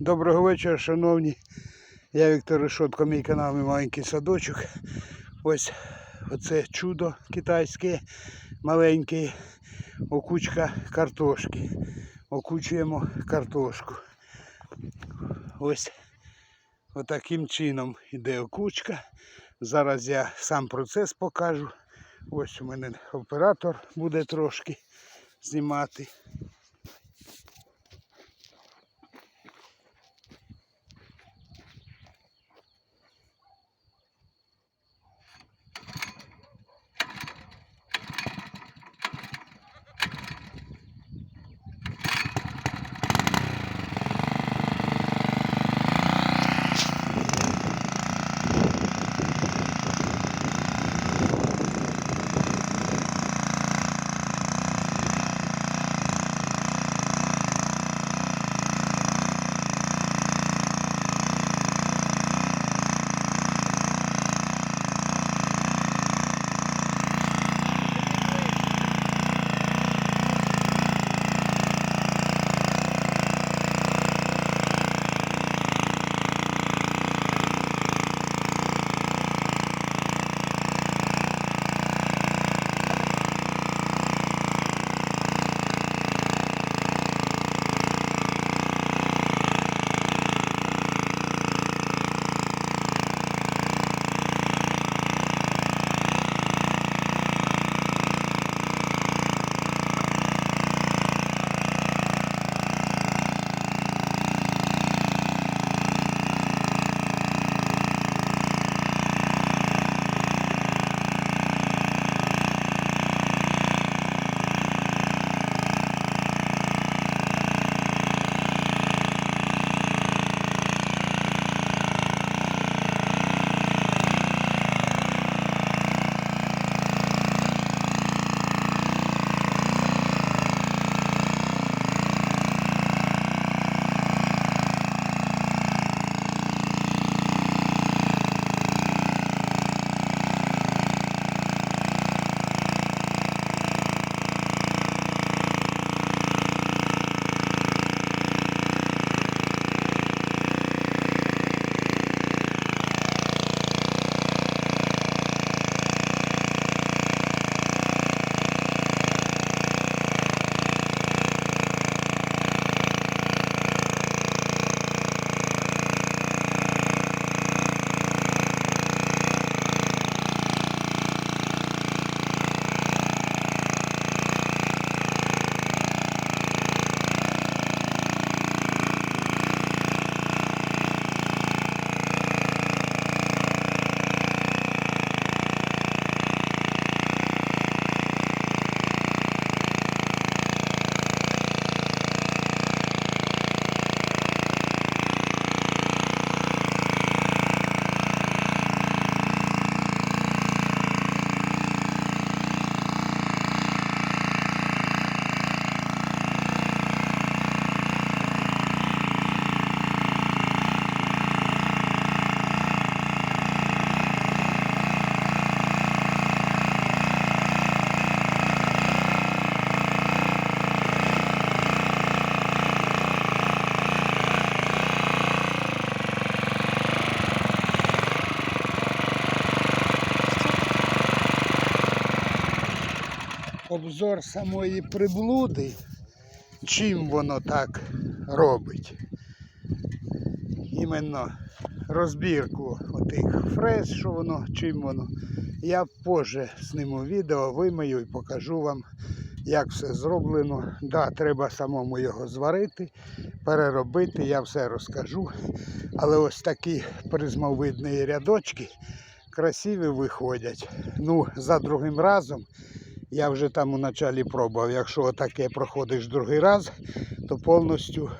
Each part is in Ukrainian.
Доброго вечора, шановні. Я Віктор Решотко, мій канал мій маленький садочок. Ось оце чудо китайське, маленьке, окучка картошки. Окучуємо картошку. Ось отаким чином йде окучка. Зараз я сам процес покажу. Ось у мене оператор буде трошки знімати. Обзор самої приблуди, чим воно так робить. Іменно розбірку отих фрез, що воно, чим воно. Я позже зніму відео, вимию і покажу вам, як все зроблено. Да, треба самому його зварити, переробити, я все розкажу. Але ось такі призмовидні рядочки красиві виходять. Ну, за другим разом я вже там у началі пробував. Якщо таке проходиш другий раз, то повністю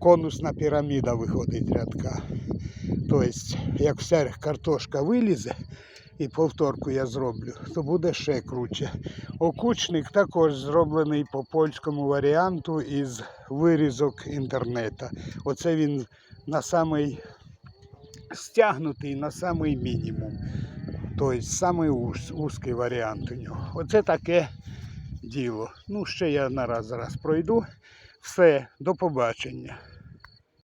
конусна піраміда виходить рядка. Тобто, як вся картошка вилізе і повторку я зроблю, то буде ще круче. Окучник також зроблений по польському варіанту із вирізок інтернету. Оце він на самий стягнутий на самий мінімум. Тобто самий уз, узкий варіант у нього. Оце таке діло. Ну, ще я на раз раз пройду. Все, до побачення.